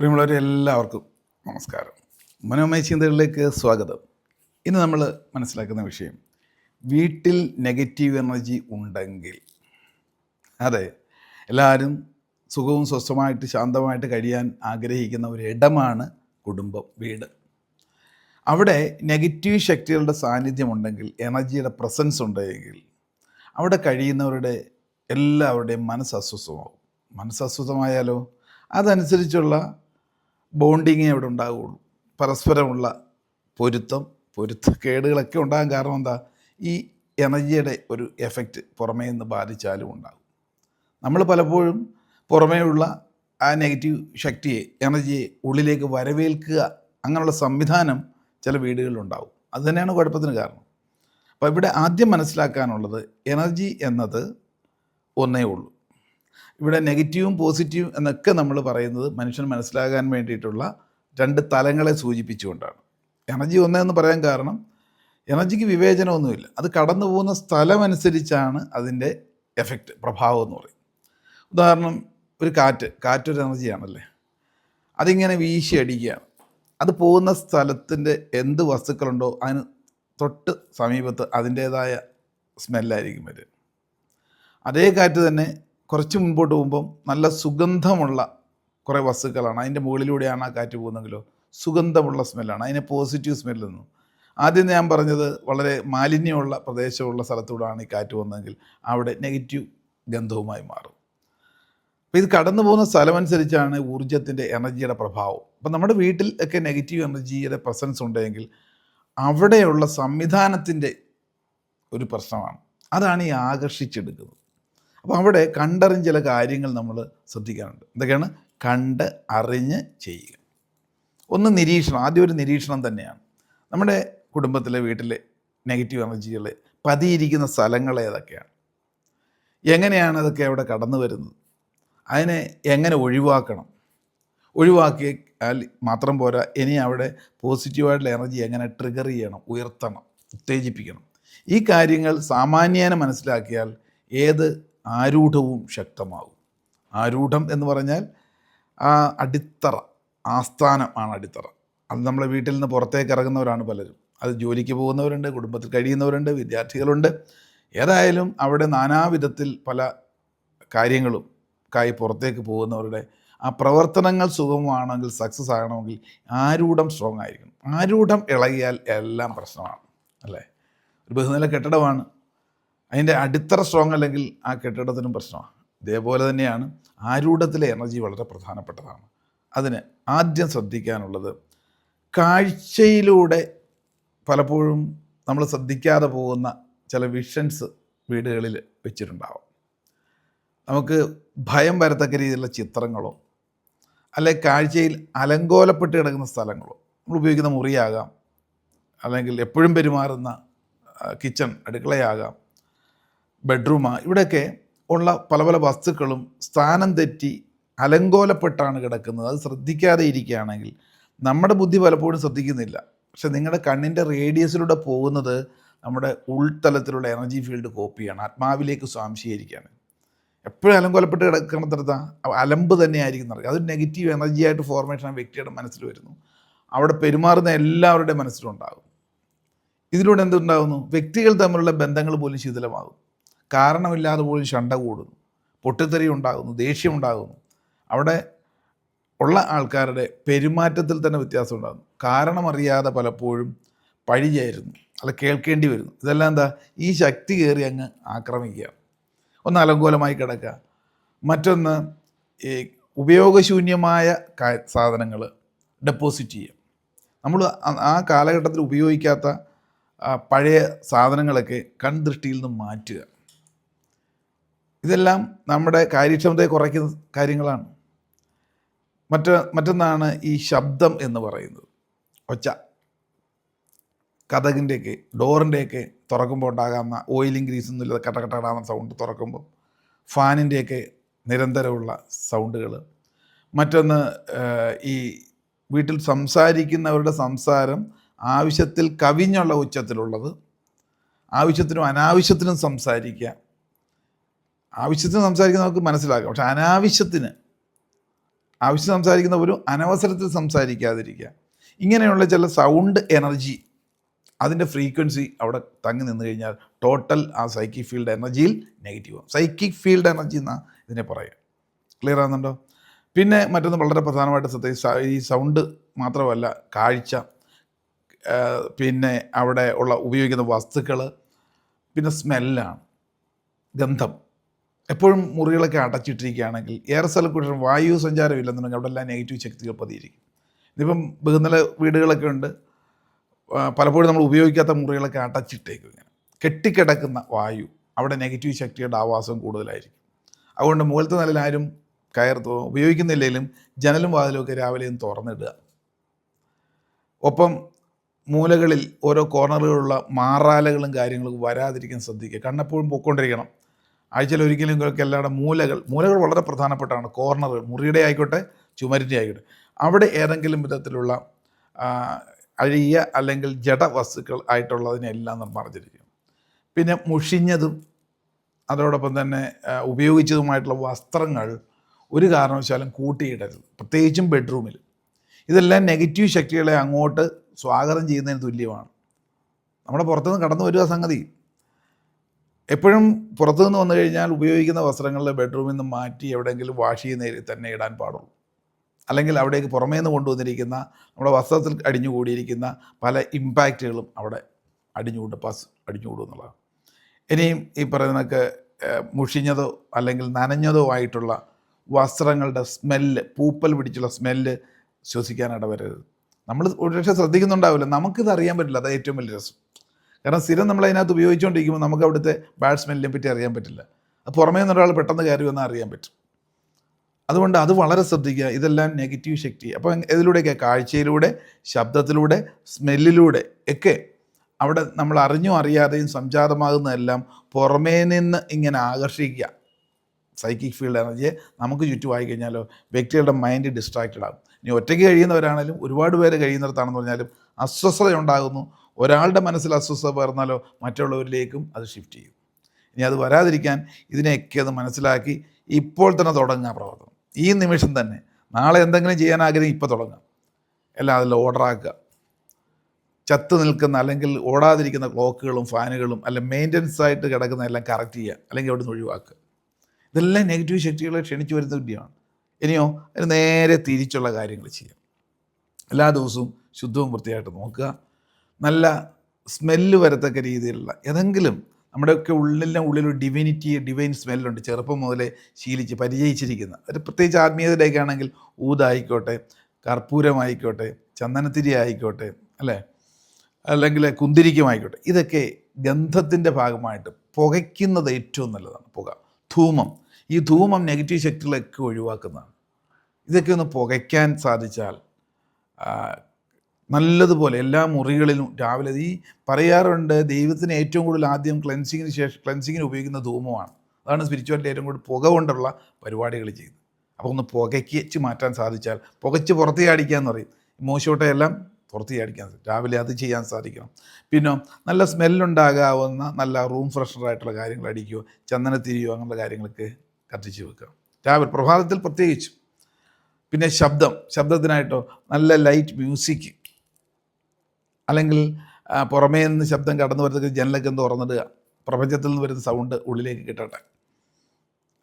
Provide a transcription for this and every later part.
പ്രിയമുള്ളവരെ എല്ലാവർക്കും നമസ്കാരം. മനോമയ ചിന്തകളിലേക്ക് സ്വാഗതം. ഇന്ന് നമ്മൾ മനസ്സിലാക്കുന്ന വിഷയം വീട്ടിൽ നെഗറ്റീവ് എനർജി ഉണ്ടെങ്കിൽ. അതെ എല്ലാവരും സുഖവും സ്വസ്ഥമായിട്ട് ശാന്തമായിട്ട് കഴിയാൻ ആഗ്രഹിക്കുന്ന ഒരു ഇടമാണ് കുടുംബം വീട്. അവിടെ നെഗറ്റീവ് ശക്തികളുടെ സാന്നിധ്യം ഉണ്ടെങ്കിൽ എനർജിയുടെ പ്രസൻസ് ഉണ്ടെങ്കിൽ അവിടെ കഴിയുന്നവരുടെ എല്ലാവരുടെയും മനസ്സ് അസ്വസ്ഥമാവും മനസ്സ് അസ്വസ്ഥമായാലോ അതനുസരിച്ചുള്ള ബോണ്ടിങ്ങേ അവിടെ ഉണ്ടാവുകയുള്ളൂ. പരസ്പരമുള്ള പൊരുത്തം പൊരുത്തക്കേടുകളൊക്കെ ഉണ്ടാകാൻ കാരണം എന്താ? ഈ എനർജിയുടെ ഒരു എഫക്റ്റ് പുറമേ നിന്ന് ബാധിച്ചാലും ഉണ്ടാകും. നമ്മൾ പലപ്പോഴും പുറമേയുള്ള ആ നെഗറ്റീവ് ശക്തിയെ എനർജിയെ ഉള്ളിലേക്ക് വരവേൽക്കുക അങ്ങനെയുള്ള സംവിധാനം ചില വീടുകളിലുണ്ടാവും അത് തന്നെയാണ് കുഴപ്പത്തിന് കാരണം. അപ്പോൾ ഇവിടെ ആദ്യം മനസ്സിലാക്കാനുള്ളത് എനർജി എന്നത് ഒന്നേ ഉള്ളൂ. ഇവിടെ നെഗറ്റീവും പോസിറ്റീവും എന്നൊക്കെ നമ്മൾ പറയുന്നത് മനുഷ്യൻ മനസ്സിലാകാൻ വേണ്ടിയിട്ടുള്ള രണ്ട് തലങ്ങളെ സൂചിപ്പിച്ചുകൊണ്ടാണ്. എനർജി ഒന്നേന്ന് പറയാൻ കാരണം എനർജിക്ക് വിവേചനമൊന്നുമില്ല. അത് കടന്നു പോകുന്ന സ്ഥലമനുസരിച്ചാണ് അതിന്റെ എഫക്റ്റ് പ്രഭാവം എന്ന് പറയും ഉദാഹരണം ഒരു കാറ്റ് കാറ്റൊരു എനർജിയാണല്ലേ? അതിങ്ങനെ വീശി അടിക്കുകയാണ്. അത് പോകുന്ന സ്ഥലത്തിന്റെ എന്ത് വസ്തുക്കളുണ്ടോ അതിന് തൊട്ട് സമീപത്ത് അതിന്റേതായ സ്മെല്ലായിരിക്കും വരിക. അതേ കാറ്റ് തന്നെ കുറച്ച് മുൻപോട്ട് പോകുമ്പം നല്ല സുഗന്ധമുള്ള കുറേ വസ്തുക്കളാണ്. അതിന്റെ മുകളിലൂടെയാണ് ആ കാറ്റ് പോകുന്നെങ്കിലോ സുഗന്ധമുള്ള സ്മെല്ലാണ്. അതിനെ പോസിറ്റീവ് സ്മെല്ലെന്നു ആദ്യം ഞാൻ പറഞ്ഞത് വളരെ മാലിന്യമുള്ള പ്രദേശമുള്ള സ്ഥലത്തൂടാണ് ഈ കാറ്റ് വന്നതെങ്കിൽ അവിടെ നെഗറ്റീവ് ഗന്ധവുമായി മാറും. അപ്പോൾ ഇത് കടന്നു പോകുന്ന സ്ഥലമനുസരിച്ചാണ് ഊർജത്തിന്റെ എനർജിയുടെ പ്രഭാവം. അപ്പം നമ്മുടെ വീട്ടിൽ ഒക്കെ നെഗറ്റീവ് എനർജിയുടെ പ്രസൻസ് ഉണ്ടെങ്കിൽ അവിടെയുള്ള സംവിധാനത്തിന്റെ ഒരു പ്രശ്നമാണ്. അതാണ് ഈ ആകർഷിച്ചെടുക്കുന്നത്. അപ്പോൾ അവിടെ കണ്ടറിഞ്ഞ് ചില കാര്യങ്ങൾ നമ്മൾ ശ്രദ്ധിക്കാറുണ്ട്. എന്തൊക്കെയാണ്? കണ്ട് അറിഞ്ഞ് ചെയ്യുക. ഒന്ന് നിരീക്ഷണം. ആദ്യം ഒരു നിരീക്ഷണം തന്നെയാണ്. നമ്മുടെ കുടുംബത്തിലെ വീട്ടിലെ നെഗറ്റീവ് എനർജികൾ പതിയിരിക്കുന്ന സ്ഥലങ്ങൾ ഏതൊക്കെയാണ്? എങ്ങനെയാണ് അതൊക്കെ അവിടെ കടന്നു വരുന്നത്? അതിനെ എങ്ങനെ ഒഴിവാക്കണം? ഒഴിവാക്കിയാൽ മാത്രം പോരാ. ഇനി അവിടെ പോസിറ്റീവായിട്ടുള്ള എനർജി എങ്ങനെ ട്രിഗർ ചെയ്യണം? ഉയർത്തണം? ഉത്തേജിപ്പിക്കണം? ഈ കാര്യങ്ങൾ സാമാന്യേന മനസ്സിലാക്കിയാൽ ഏത് ആരൂഢവും ശക്തമാകും. ആരൂഢം എന്ന് പറഞ്ഞാൽ ആ അടിത്തറ ആസ്ഥാനം ആണ് അടിത്തറ. അത് നമ്മളെ വീട്ടിൽ നിന്ന് പുറത്തേക്ക് ഇറങ്ങുന്നവരാണ് പലരും. അത് ജോലിക്ക് പോകുന്നവരുണ്ട് കുടുംബത്തിൽ കഴിയുന്നവരുണ്ട് വിദ്യാർത്ഥികളുണ്ട്. ഏതായാലും അവിടെ നാനാവിധത്തിൽ പല കാര്യങ്ങളും കായി പുറത്തേക്ക് പോകുന്നവരുടെ ആ പ്രവർത്തനങ്ങൾ സുഗമമാണെങ്കിൽ സക്സസ് ആകണമെങ്കിൽ ആരൂഢം സ്ട്രോങ് ആയിരിക്കണം. ആരൂഢം ഇളകിയാൽ എല്ലാം പ്രശ്നമാണ് അല്ലേ? ഒരു ബഹുനില കെട്ടിടമാണ്. അതിന്റെ അടിത്തറ സ്ട്രോങ് അല്ലെങ്കിൽ ആ കെട്ടിടത്തിനും പ്രശ്നമാണ്. ഇതേപോലെ തന്നെയാണ് ആരൂഢത്തിലെ എനർജി വളരെ പ്രധാനപ്പെട്ടതാണ്. അതിന് ആദ്യം ശ്രദ്ധിക്കാനുള്ളത് കാഴ്ചയിലൂടെ പലപ്പോഴും നമ്മൾ ശ്രദ്ധിക്കാതെ പോകുന്ന ചില വിഷൻസ് വീടുകളിൽ വെച്ചിട്ടുണ്ടാവും. നമുക്ക് ഭയം വരത്തക്ക രീതിയിലുള്ള ചിത്രങ്ങളോ അല്ലെ കാഴ്ചയിൽ അലങ്കോലപ്പെട്ട് കിടക്കുന്ന സ്ഥലങ്ങളോ നമ്മൾ ഉപയോഗിക്കുന്ന മുറിയാകാം. അല്ലെങ്കിൽ എപ്പോഴും പെരുമാറുന്ന കിച്ചൺ അടുക്കളയാകാം. ബെഡ്റൂമാ ഇവിടെയൊക്കെ ഉള്ള പല പല വസ്തുക്കളും സ്ഥാനം തെറ്റി അലങ്കോലപ്പെട്ടാണ് കിടക്കുന്നത്. അത് ശ്രദ്ധിക്കാതെ ഇരിക്കുകയാണെങ്കിൽ നമ്മുടെ ബുദ്ധി പലപ്പോഴും ശ്രദ്ധിക്കുന്നില്ല. പക്ഷെ നിങ്ങളുടെ കണ്ണിന്റെ റേഡിയസിലൂടെ പോകുന്നത് നമ്മുടെ ഉൾത്തലത്തിലുള്ള എനർജി ഫീൽഡ് കോപ്പിയാണ്. ആത്മാവിലേക്ക് സ്വാംശീകരിക്കുകയാണ്. എപ്പോഴും അലങ്കോലപ്പെട്ട് കിടക്കുന്നിടത്ത അലമ്പ് തന്നെയായിരിക്കും നടക്കുക അതൊരു നെഗറ്റീവ് എനർജി ആയിട്ട് ഫോർമേഷൻ ആ വ്യക്തിയുടെ മനസ്സിൽ വരുന്നു. അവിടെ പെരുമാറുന്ന എല്ലാവരുടെയും മനസ്സിലുണ്ടാകും. ഇതിലൂടെ എന്തുണ്ടാകുന്നു? വ്യക്തികൾ തമ്മിലുള്ള ബന്ധങ്ങൾ പോലും ശിഥിലമാകും. കാരണമില്ലാതെ പോലും ശണ്ട കൂടുന്നു. പൊട്ടിത്തെറി ഉണ്ടാകുന്നു ദേഷ്യം ഉണ്ടാകുന്നു. അവിടെ ഉള്ള ആൾക്കാരുടെ പെരുമാറ്റത്തിൽ തന്നെ വ്യത്യാസം ഉണ്ടാകുന്നു. കാരണമറിയാതെ പലപ്പോഴും പഴി ചേരുന്നു അല്ല കേൾക്കേണ്ടി വരുന്നു. ഇതെല്ലാം എന്താ? ഈ ശക്തി കയറി അങ്ങ് ആക്രമിക്കുക. ഒന്ന് അലങ്കോലമായി കിടക്കുക. മറ്റൊന്ന് ഈ ഉപയോഗശൂന്യമായ സാധനങ്ങൾ ഡെപ്പോസിറ്റ് ചെയ്യുക. നമ്മൾ ആ കാലഘട്ടത്തിൽ ഉപയോഗിക്കാത്ത പഴയ സാധനങ്ങളൊക്കെ കൺദൃഷ്ടിയിൽ നിന്ന് മാറ്റുക. ഇതെല്ലാം നമ്മുടെ കാര്യക്ഷമതയെ കുറയ്ക്കുന്ന കാര്യങ്ങളാണ്. മറ്റ് മറ്റൊന്നാണ് ഈ ശബ്ദം എന്ന് പറയുന്നത്. ഒച്ച. കഥകിന്റെയൊക്കെ ഡോറിന്റെയൊക്കെ തുറക്കുമ്പോൾ ഉണ്ടാകാവുന്ന ഓയിലിംഗ് ഗ്രീസ് എന്നുള്ളത് കട്ട കട്ടടാന്ന സൗണ്ട് തുറക്കുമ്പോൾ ഫാനിന്റെയൊക്കെ നിരന്തരമുള്ള സൗണ്ടുകൾ മറ്റൊന്ന് ഈ വീട്ടിൽ സംസാരിക്കുന്നവരുടെ സംസാരം ആവശ്യത്തിൽ കവിഞ്ഞുള്ള ഉച്ചത്തിലുള്ളത്. ആവശ്യത്തിനും അനാവശ്യത്തിനും സംസാരിക്കുക. ആവശ്യത്തിന് സംസാരിക്കുന്ന നമുക്ക് മനസ്സിലാക്കാം. പക്ഷെ അനാവശ്യത്തിന് ആവശ്യം സംസാരിക്കുന്ന ഒരു അനവസരത്തിൽ സംസാരിക്കാതിരിക്കുക. ഇങ്ങനെയുള്ള ചില സൗണ്ട് എനർജി അതിന്റെ ഫ്രീക്വൻസി അവിടെ തങ്ങി നിന്ന് കഴിഞ്ഞാൽ ടോട്ടൽ ആ സൈക്കിക് ഫീൽഡ് എനർജിയിൽ നെഗറ്റീവ് ആവും. സൈക്കിക് ഫീൽഡ് എനർജി എന്നാണ് ഇതിനെ പറയുക. ക്ലിയർ ആകുന്നുണ്ടോ പിന്നെ മറ്റൊന്ന് വളരെ പ്രധാനമായിട്ട് ശ്രദ്ധിച്ച ഈ സൗണ്ട് മാത്രമല്ല കാഴ്ച പിന്നെ അവിടെ ഉള്ള ഉപയോഗിക്കുന്ന വസ്തുക്കൾ പിന്നെ സ്മെല്ലാണ് ഗന്ധം. എപ്പോഴും മുറികളൊക്കെ അടച്ചിട്ടിരിക്കുകയാണെങ്കിൽ എയർ സർക്കുലേഷൻ വായു സഞ്ചാരം ഇല്ലെന്നുണ്ടെങ്കിൽ അവിടെ എല്ലാം നെഗറ്റീവ് ശക്തികൾ പതിയിരിക്കും. ഇതിപ്പം ബഹുനില വീടുകളൊക്കെ ഉണ്ട്. പലപ്പോഴും നമ്മൾ ഉപയോഗിക്കാത്ത മുറികളൊക്കെ അടച്ചിട്ടേക്കും ഇങ്ങനെ. കെട്ടിക്കിടക്കുന്ന വായു അവിടെ നെഗറ്റീവ് ശക്തിയുടെ ആവാസം കൂടുതലായിരിക്കും. അതുകൊണ്ട് മുകളിലത്തെ നിലയിൽ ആരും കയർ ഉപയോഗിക്കുന്നില്ലെങ്കിലും ജനലും വാതിലും ഒക്കെ രാവിലെയും തുറന്നിടുക. ഒപ്പം മൂലകളിൽ ഓരോ കോർണറുകളുള്ള മാറാലകളും കാര്യങ്ങളും വരാതിരിക്കാൻ ശ്രദ്ധിക്കുക. കണ്ണെപ്പോഴും പൊയ്ക്കൊണ്ടിരിക്കണം. ആഴ്ചയിൽ ഒരിക്കലും നിങ്ങൾക്ക് എല്ലാവരുടെ മൂലകൾ മൂലകൾ വളരെ പ്രധാനപ്പെട്ടാണ്. കോർണർ മുറിയുടെ ആയിക്കോട്ടെ ചുമരിന്റെ ആയിക്കോട്ടെ. അവിടെ ഏതെങ്കിലും വിധത്തിലുള്ള അഴിയ അല്ലെങ്കിൽ ജഡ വസ്തുക്കൾ ആയിട്ടുള്ളതിനെല്ലാം നിർമ്മാർജിരിക്കും പിന്നെ മുഷിഞ്ഞതും അതോടൊപ്പം തന്നെ ഉപയോഗിച്ചതുമായിട്ടുള്ള വസ്ത്രങ്ങൾ ഒരു കാരണവശാലും കൂട്ടിയിടരുത്. പ്രത്യേകിച്ചും ബെഡ്റൂമിൽ ഇതെല്ലാം നെഗറ്റീവ് ശക്തികളെ അങ്ങോട്ട് സ്വാഗതം ചെയ്യുന്നതിന് തുല്യമാണ്. നമ്മുടെ പുറത്തുനിന്ന് കടന്നു വരിക സംഗതി. എപ്പോഴും പുറത്തുനിന്ന് വന്നു കഴിഞ്ഞാൽ ഉപയോഗിക്കുന്ന വസ്ത്രങ്ങളിൽ ബെഡ്റൂമിൽ നിന്ന് മാറ്റി എവിടെയെങ്കിലും വാഷ് ചെയ്യുന്ന തന്നെ ഇടാൻ പാടുള്ളൂ. അല്ലെങ്കിൽ അവിടേക്ക് പുറമേ നിന്ന് കൊണ്ടുവന്നിരിക്കുന്ന നമ്മുടെ വസ്ത്രത്തിൽ അടിഞ്ഞുകൂടിയിരിക്കുന്ന പല ഇമ്പാക്റ്റുകളും അവിടെ അടിഞ്ഞുകൂടും പസ് അടിഞ്ഞുകൂടും എന്നുള്ളതാണ്. ഇനിയും ഈ പറയുന്നതൊക്കെ മുഷിഞ്ഞതോ അല്ലെങ്കിൽ നനഞ്ഞതോ ആയിട്ടുള്ള വസ്ത്രങ്ങളുടെ സ്മെല്ല് പൂപ്പൽ പിടിച്ചുള്ള സ്മെല്ല് ശ്വസിക്കാനിട വരരുത് നമ്മൾ ഒരുപക്ഷെ ശ്രദ്ധിക്കുന്നുണ്ടാവില്ല. നമുക്കിത് അറിയാൻ പറ്റില്ല. അതാണ് ഏറ്റവും വലിയ രസം. കാരണം സ്ഥിരം നമ്മൾ അതിനകത്ത് ഉപയോഗിച്ചുകൊണ്ടിരിക്കുമ്പോൾ നമുക്ക് അവിടുത്തെ ബാറ്റ്സ്മാനെ പറ്റി അറിയാൻ പറ്റില്ല. അത് പുറമേ നിന്ന് ഒരാൾ പെട്ടെന്ന് കയറി വന്നാൽ അറിയാൻ പറ്റും. അതുകൊണ്ട് അത് വളരെ ശ്രദ്ധിക്കുക. ഇതെല്ലാം നെഗറ്റീവ് ശക്തി. അപ്പോൾ ഇതിലൂടെയൊക്കെ കാഴ്ചയിലൂടെ ശബ്ദത്തിലൂടെ സ്മെല്ലിലൂടെ ഒക്കെ അവിടെ നമ്മൾ അറിഞ്ഞോ അറിയാതെയും സംജാതമാകുന്നതെല്ലാം പുറമേ നിന്ന് ഇങ്ങനെ ആകർഷിക്കുക. സൈക്കിക് ഫീൽഡ് എനർജിയെ നമുക്ക് ചുറ്റുമായി കഴിഞ്ഞാലോ വ്യക്തികളുടെ മൈൻഡ് ഡിസ്ട്രാക്റ്റഡ് ആകും. ഇനി ഒറ്റയ്ക്ക് കഴിയുന്നവരാണെങ്കിലും ഒരുപാട് പേര് കഴിയുന്നിടത്താണെന്ന് പറഞ്ഞാലും അസ്വസ്ഥത ഉണ്ടാകുന്നു ഒരാളുടെ മനസ്സിൽ അസ്വസ്ഥത പകർന്നാലോ മറ്റുള്ളവരിലേക്കും അത് ഷിഫ്റ്റ് ചെയ്യും. ഇനി അത് വരാതിരിക്കാൻ ഇതിനെയൊക്കെ അത് മനസ്സിലാക്കി ഇപ്പോൾ തന്നെ തുടങ്ങുക പ്രവർത്തനം. ഈ നിമിഷം തന്നെ നാളെ എന്തെങ്കിലും ചെയ്യാൻ ആഗ്രഹം ഇപ്പോൾ തുടങ്ങാം. എല്ലാം അതിൽ ഓർഡറാക്കുക ചത്ത് നിൽക്കുന്ന അല്ലെങ്കിൽ ഓടാതിരിക്കുന്ന ക്ലോക്കുകളും ഫാനുകളും അല്ല മെയിന്റനൻസ് ആയിട്ട് കിടക്കുന്ന എല്ലാം കറക്റ്റ് ചെയ്യുക. അല്ലെങ്കിൽ അവിടെ നിന്ന് ഒഴിവാക്കുക. ഇതെല്ലാം നെഗറ്റീവ് ശക്തികളെ ക്ഷണിച്ചു വരുന്ന വിദ്യയാണ്. ഇനിയോ അതിന് നേരെ തിരിച്ചുള്ള കാര്യങ്ങൾ ചെയ്യാം. എല്ലാ ദിവസവും ശുദ്ധവും വൃത്തിയായിട്ട് നോക്കുക. നല്ല സ്മെല്ല് വരത്തക്ക രീതിയിലുള്ള ഏതെങ്കിലും നമ്മുടെയൊക്കെ ഉള്ളിലെ ഉള്ളിലൊരു ഡിവിനിറ്റി ഡിവൈൻ സ്മെല്ലുണ്ട് ചെറുപ്പം മുതലേ ശീലിച്ച് പരിചയിച്ചിരിക്കുന്ന. ഒരു പ്രത്യേകിച്ച് ആത്മീയതയിലേക്ക് ആണെങ്കിൽ ഊതായിക്കോട്ടെ കർപ്പൂരമായിക്കോട്ടെ ചന്ദനത്തിരി ആയിക്കോട്ടെ അല്ലേ? അല്ലെങ്കിൽ കുന്തിരിക്കമായിക്കോട്ടെ. ഇതൊക്കെ ഗന്ധത്തിന്റെ ഭാഗമായിട്ട് പുകയ്ക്കുന്നത് ഏറ്റവും നല്ലതാണ്. പുക. ധൂമം. ഈ ധൂമം നെഗറ്റീവ് ശക്തികളൊക്കെ ഒഴിവാക്കുന്നതാണ്. ഇതൊക്കെ ഒന്ന് പുകയ്ക്കാൻ സാധിച്ചാൽ നല്ലതുപോലെ എല്ലാ മുറികളിലും രാവിലെ ഈ പറയാറുണ്ട് ദൈവത്തിന് ഏറ്റവും കൂടുതൽ ആദ്യം ക്ലെൻസിങ്ങിന് ശേഷം ക്ലെൻസിങ്ങിന് ഉപയോഗിക്കുന്ന ധൂമമാണ്. അതാണ് സ്പിരിച്വാലിറ്റി ഏറ്റവും കൂടുതൽ പുക കൊണ്ടുള്ള പരിപാടികൾ ചെയ്യുന്നത്. അപ്പോൾ ഒന്ന് പുകയ്ച്ച് മാറ്റാൻ സാധിച്ചാൽ പുകച്ച് പുറത്തേ എന്ന് പറയും. മോശോട്ടയെല്ലാം പുറത്തേ സാധിക്കും. രാവിലെ അത് ചെയ്യാൻ സാധിക്കണം. പിന്നെ നല്ല സ്മെല്ലുണ്ടാകാവുന്ന നല്ല റൂം ഫ്രഷറായിട്ടുള്ള കാര്യങ്ങൾ അടിക്കുകയോ ചന്ദനത്തിരിയോ അങ്ങനെയുള്ള കാര്യങ്ങളൊക്കെ കത്തിച്ച് വെക്കുക. രാവിലെ പ്രഭാതത്തിൽ പ്രത്യേകിച്ചും. പിന്നെ ശബ്ദം. ശബ്ദത്തിനായിട്ടോ നല്ല ലൈറ്റ് മ്യൂസിക് അല്ലെങ്കിൽ പുറമേ നിന്ന് ശബ്ദം കടന്നു വരുന്നത് ജനലൊക്കെ തുറന്നിടുക. പ്രപഞ്ചത്തിൽ നിന്ന് വരുന്ന സൗണ്ട് ഉള്ളിലേക്ക് കിട്ടട്ടെ.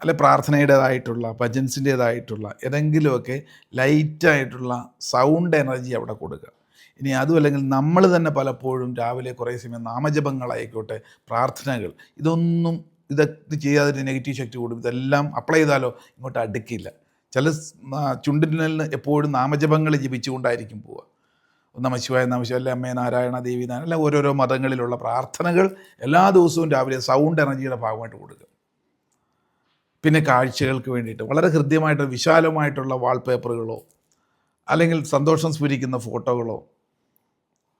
അല്ലെ പ്രാർത്ഥനയുടേതായിട്ടുള്ള ഭജൻസിന്റേതായിട്ടുള്ള ഏതെങ്കിലുമൊക്കെ ലൈറ്റായിട്ടുള്ള സൗണ്ട് എനർജി അവിടെ കൊടുക്കുക. ഇനി അതും അല്ലെങ്കിൽ നമ്മൾ തന്നെ പലപ്പോഴും രാവിലെ കുറേ സമയം നാമജപങ്ങളായിക്കോട്ടെ പ്രാർത്ഥനകൾ ഇതൊന്നും ഇതൊക്കെ ചെയ്യാതെ നെഗറ്റീവ് ശക്തി കൂടും. ഇതെല്ലാം അപ്ലൈ ചെയ്താലോ ഇങ്ങോട്ട് അടുക്കില്ല. ചില ചുണ്ടിനെ എപ്പോഴും നാമജപങ്ങൾ ജപിച്ചുകൊണ്ടായിരിക്കും പോവുക. നമശിവായ നമശിവ അല്ലെ അമ്മേ നാരായണ ദേവി നാരായണ അല്ല ഓരോരോ മതങ്ങളിലുള്ള പ്രാർത്ഥനകൾ എല്ലാ ദിവസവും രാവിലെ സൗണ്ട് എനർജിയുടെ ഭാഗമായിട്ട് കൊടുക്കുക പിന്നെ കാഴ്ചകൾക്ക് വേണ്ടിയിട്ട് വളരെ ഹൃദ്യമായിട്ട് വിശാലമായിട്ടുള്ള വാൾപേപ്പറുകളോ അല്ലെങ്കിൽ സന്തോഷം സ്ഫുരിക്കുന്ന ഫോട്ടോകളോ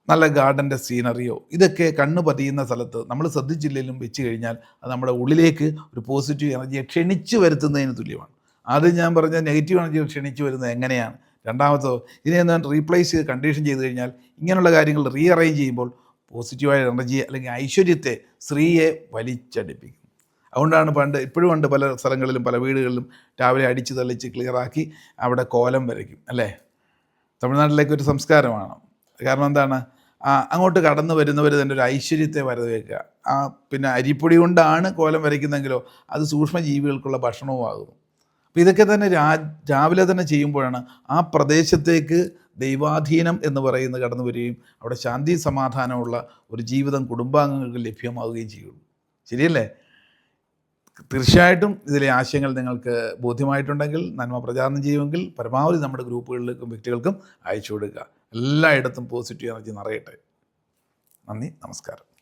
നല്ല ഗാർഡന്റെ സീനറിയോ ഇതൊക്കെ കണ്ണ് പതിയുന്ന സ്ഥലത്ത് നമ്മൾ ശ്രദ്ധിച്ചില്ലെങ്കിലും വെച്ച് കഴിഞ്ഞാൽ അത് നമ്മുടെ ഉള്ളിലേക്ക് ഒരു പോസിറ്റീവ് എനർജിയെ ക്ഷണിച്ചു വരുത്തുന്നതിന് തുല്യമാണ്. ആദ്യം ഞാൻ പറഞ്ഞ നെഗറ്റീവ് എനർജി ക്ഷണിച്ചു വരുന്നത് എങ്ങനെയാണ്? രണ്ടാമത്തോ ഇതിനെ ഞാൻ റീപ്ലേസ് ചെയ്ത് കണ്ടീഷൻ ചെയ്ത് കഴിഞ്ഞാൽ ഇങ്ങനെയുള്ള കാര്യങ്ങൾ റീ അറേഞ്ച് ചെയ്യുമ്പോൾ പോസിറ്റീവായ എനർജി അല്ലെങ്കിൽ ഐശ്വര്യത്തെ സ്ത്രീയെ വലിച്ചടിപ്പിക്കും. അതുകൊണ്ടാണ് പണ്ട് ഇപ്പോഴും ഉണ്ട് പല സ്ഥലങ്ങളിലും പല വീടുകളിലും രാവിലെ അടിച്ച് തളിച്ച് ക്ലിയറാക്കി അവിടെ കോലം വരയ്ക്കും അല്ലേ? തമിഴ്നാട്ടിലേക്ക് ഒരു സംസ്കാരമാണ്. കാരണം എന്താണ്? അങ്ങോട്ട് കടന്നു വരുന്നവർ തന്നെ ഒരു ഐശ്വര്യത്തെ വരവേക്കുക ആ പിന്നെ അരിപ്പൊടി കൊണ്ടാണ് കോലം വരയ്ക്കുന്നതെങ്കിലോ അത് സൂക്ഷ്മജീവികൾക്കുള്ള ഭക്ഷണവുമാകുന്നു. അപ്പോൾ ഇതൊക്കെ തന്നെ രാ രാവിലെ തന്നെ ചെയ്യുമ്പോഴാണ് ആ പ്രദേശത്തേക്ക് ദൈവാധീനം എന്ന് പറയുന്നത് കടന്നു വരികയും അവിടെ ശാന്തി സമാധാനമുള്ള ഒരു ജീവിതം കുടുംബാംഗങ്ങൾക്ക് ലഭ്യമാവുകയും ചെയ്യുള്ളൂ. ശരിയല്ലേ? തീർച്ചയായിട്ടും ഇതിലെ ആശയങ്ങൾ നിങ്ങൾക്ക് ബോധ്യമായിട്ടുണ്ടെങ്കിൽ നന്മ പ്രചാരണം ചെയ്യുമെങ്കിൽ പരമാവധി നമ്മുടെ ഗ്രൂപ്പുകളിലേക്കും വ്യക്തികൾക്കും അയച്ചു കൊടുക്കുക. എല്ലായിടത്തും പോസിറ്റീവ് എനർജി നിറയട്ടെ. നന്ദി നമസ്കാരം.